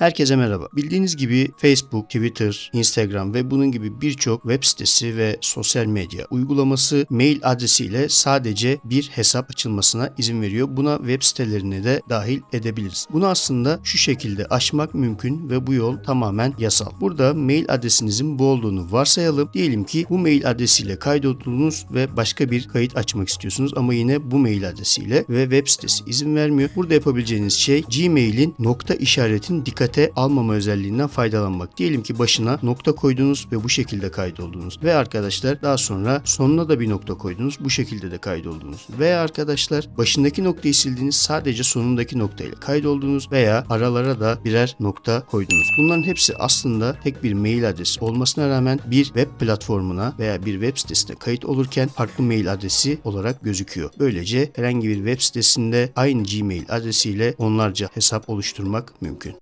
Herkese merhaba. Bildiğiniz gibi Facebook, Twitter, Instagram ve bunun gibi birçok web sitesi ve sosyal medya uygulaması mail adresiyle sadece bir hesap açılmasına izin veriyor. Buna web sitelerine de dahil edebiliriz. Bunu aslında şu şekilde aşmak mümkün ve bu yol tamamen yasal. Burada mail adresinizin bu olduğunu varsayalım. Diyelim ki bu mail adresiyle kaydoldunuz ve başka bir kayıt açmak istiyorsunuz ama yine bu mail adresiyle ve web sitesi izin vermiyor. Burada yapabileceğiniz şey Gmail'in nokta işaretin dikkate almama özelliğinden faydalanmak. Diyelim ki başına nokta koydunuz ve bu şekilde kaydoldunuz. Ve arkadaşlar daha sonra sonuna da bir nokta koydunuz. Bu şekilde de kaydoldunuz. Veya arkadaşlar başındaki noktayı sildiniz sadece sonundaki noktayla kaydoldunuz veya aralara da birer nokta koydunuz. Bunların hepsi aslında tek bir mail adresi olmasına rağmen bir web platformuna veya bir web sitesine kayıt olurken farklı mail adresi olarak gözüküyor. Böylece herhangi bir web sitesinde aynı Gmail adresiyle onlarca hesap oluşturmak mümkün.